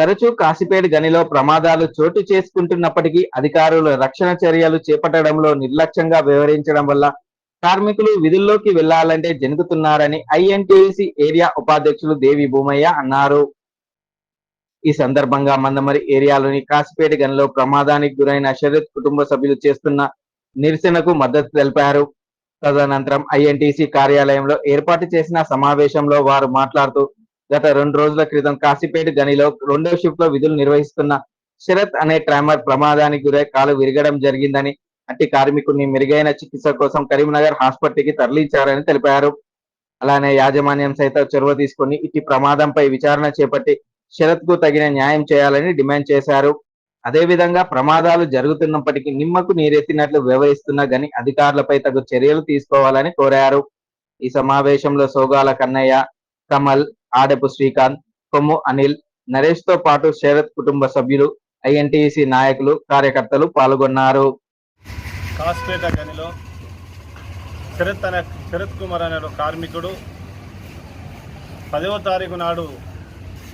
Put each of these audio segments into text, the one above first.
తరచూ కాశీపేట గనిలో ప్రమాదాలు చోటు చేసుకుంటున్నప్పటికీ అధికారులు రక్షణ చర్యలు చేపట్టడంలో నిర్లక్ష్యంగా వ్యవహరించడం వల్ల కార్మికులు విధుల్లోకి వెళ్ళాలంటే జనుగుతున్నారని ఐఎన్టీసీ ఏరియా ఉపాధ్యక్షులు దేవి భూమయ్య అన్నారు. ఈ సందర్భంగా మందమరి ఏరియాలోని కాశీపేట గనిలో ప్రమాదానికి గురైన శరత్ కుటుంబ సభ్యులు చేస్తున్న నిరసనకు మద్దతు తెలిపారు. తదనంతరం ఐఎన్టీసీ కార్యాలయంలో ఏర్పాటు చేసిన సమావేశంలో వారు మాట్లాడుతూ గత రెండు రోజుల క్రితం కాశీపేట గనిలో రెండో షిఫ్ట్లో విధులు నిర్వహిస్తున్న శరత్ అనే ట్రామర్ ప్రమాదానికి గురై కాలు విరగడం జరిగిందని అట్టి కార్మికుడిని మెరుగైన చికిత్స కోసం కరీంనగర్ హాస్పిటల్కి తరలించారని తెలిపారు. అలానే యాజమాన్యం సైతం చొరవ తీసుకొని ఇట్టి ప్రమాదంపై విచారణ చేపట్టి శరత్కు తగిన న్యాయం చేయాలని డిమాండ్ చేశారు. అదే విధంగా ప్రమాదాలు జరుగుతున్నప్పటికీ నిమ్మకు నీరెత్తినట్లు వ్యవహరిస్తున్న గని అధికారులపై తగు చర్యలు తీసుకోవాలని కోరారు. ఈ సమావేశంలో సోగాల కన్నయ్య కమల్ ఆడపు శ్రీకాంత్ కొమ్ము అనిల్ నరేష్తో పాటు శరత్ కుటుంబ సభ్యులు ఐఎన్టీసీ నాయకులు కార్యకర్తలు పాల్గొన్నారు. కాస్పేట గనిలో శరత్ అనే శరత్ కుమార్ అనే కార్మికుడు. పదవ తారీఖు నాడు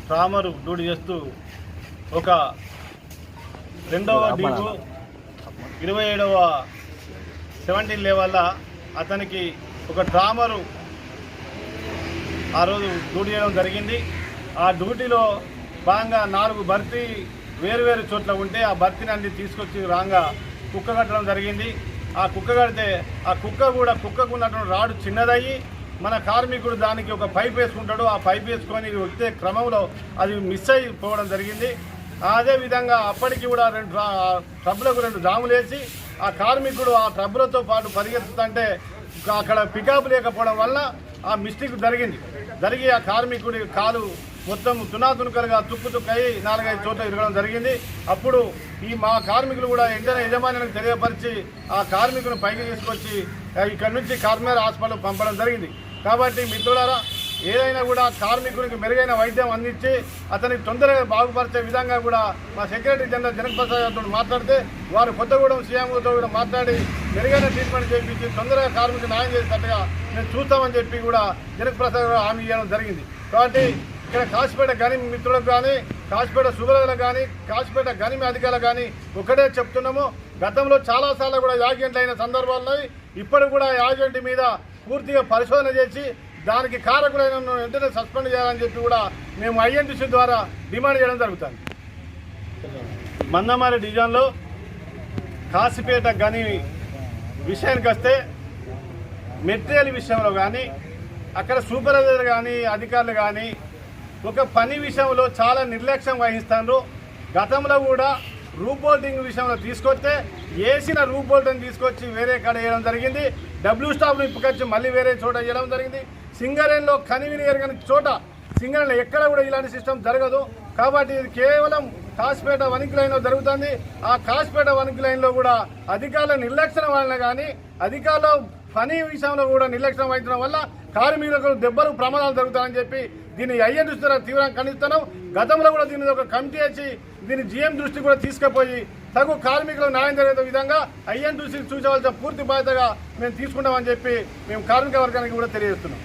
ట్రామరు డ్యూటీ చేస్తూ ఒక రెండవ డీకు ఇరవై ఏడవ సెవెంటీన్ లెవెల్ల అతనికి ఒక ట్రామరు ఆ రోజు డ్యూటీ చేయడం జరిగింది. ఆ డ్యూటీలో భాగంగా నాలుగు భర్తీ వేరు వేరు చోట్ల ఉంటే ఆ భర్తీని అన్ని తీసుకొచ్చి రాగా కుక్క కట్టడం జరిగింది. ఆ కుక్క కడితే ఆ కుక్క కూడా కుక్కకు ఉన్నటువంటి రాడు చిన్నదయ్యి మన కార్మికుడు దానికి ఒక పైప్ వేసుకుంటాడు. ఆ పైప్ వేసుకొని వచ్చే క్రమంలో అది మిస్ అయిపోవడం జరిగింది. అదే విధంగా అప్పటికి కూడా రెండు ట్రబ్బులకు రెండు జాములు వేసి ఆ కార్మికుడు ఆ ట్రబ్బులతో పాటు పరిగెత్తుతుంటే అక్కడ పికప్ లేకపోవడం వల్ల ఆ మిస్టేక్ జరిగింది. జరిగి ఆ కార్మికుడి కాలు మొత్తం తునాతునకలుగా తుక్కు తుక్కయి నాలుగైదు చోట్ల ఇరగడం జరిగింది. అప్పుడు ఈ మా కార్మికులు కూడా ఎంటనే యజమానులకు తెలియపరిచి ఆ కార్మికుని పైకి తీసుకొచ్చి ఇక్కడ నుంచి కార్మిక హాస్పిటల్ పంపడం జరిగింది. కాబట్టి మిత్రులారా ఏదైనా కూడా కార్మికునికి మెరుగైన వైద్యం అందించి అతనికి తొందరగా బాగుపరిచే విధంగా కూడా మా సెక్రటరీ జనరల్ జనక్ ప్రసాద్ గారితో మాట్లాడితే వారు కొత్తగూడెం సీఎంతో కూడా మాట్లాడి మెరుగైన ట్రీట్మెంట్ చేయించి తొందరగా కార్మికులు న్యాయం చేసేటట్టుగా మేము చూస్తామని చెప్పి కూడా జనక్ ప్రసాద్ గారు హామీ ఇవ్వడం జరిగింది. కాబట్టి ఇక్కడ కాసిపేట గని మిత్రులకు కానీ కాసిపేట సుబలకు కానీ కాసిపేట గని అధికారులకు కానీ ఒకటే చెప్తున్నాము. గతంలో చాలాసార్లు కూడా యాగెంట్లు అయిన సందర్భాలు ఉన్నాయి ఇప్పటికి కూడా యాగెంట్ మీద పూర్తిగా పరిశోధన చేసి దానికి కారకులైన వెంటనే సస్పెండ్ చేయాలని చెప్పి కూడా మేము ఐఎన్టీసీ ద్వారా డిమాండ్ చేయడం జరుగుతుంది. మందమారి డివిజన్లో కాసిపేట గని విషయానికి వస్తే మెటీరియల్ విషయంలో కానీ అక్కడ సూపర్వైజర్ కానీ అధికారులు కానీ ఒక పని విషయంలో చాలా నిర్లక్ష్యం వహిస్తారు గతంలో కూడా రూపోల్టింగ్ విషయంలో తీసుకొస్తే వేసిన రూపోల్టింగ్ తీసుకొచ్చి వేరే కాడ వేయడం జరిగింది. డబ్ల్యూ స్టాఫ్ను ఇప్పుకొచ్చి మళ్ళీ వేరే చోట వేయడం జరిగింది. సింగరేణిలో కనివిని ఎరగని చోట సింగరేణిలో ఎక్కడ కూడా ఇలాంటి సిస్టమ్ జరగదు. కాబట్టి ఇది కేవలం కాసిపేట వనికి లైన్లో జరుగుతుంది. ఆ కాసిపేట వనికి లైన్లో కూడా అధికారుల నిర్లక్ష్యం వలన కానీ అధికారుల పని విషయంలో కూడా నిర్లక్ష్యం వహించడం వల్ల కార్మికులకు దెబ్బలు ప్రమాదాలు జరుగుతాయని చెప్పి దీన్ని ఐఎన్ దృష్టి తీవ్రంగా ఖండిస్తున్నాం. గతంలో కూడా దీని ఒక కమిటీ వచ్చి దీన్ని జీఎం దృష్టి కూడా తీసుకుపోయి తగు కార్మికులకు న్యాయం జరిగే విధంగా ఐఎన్ దృష్టికి చూసవలసిన పూర్తి బాధ్యతగా మేము తీసుకుంటామని చెప్పి మేము కార్మిక వర్గానికి కూడా తెలియజేస్తున్నాం.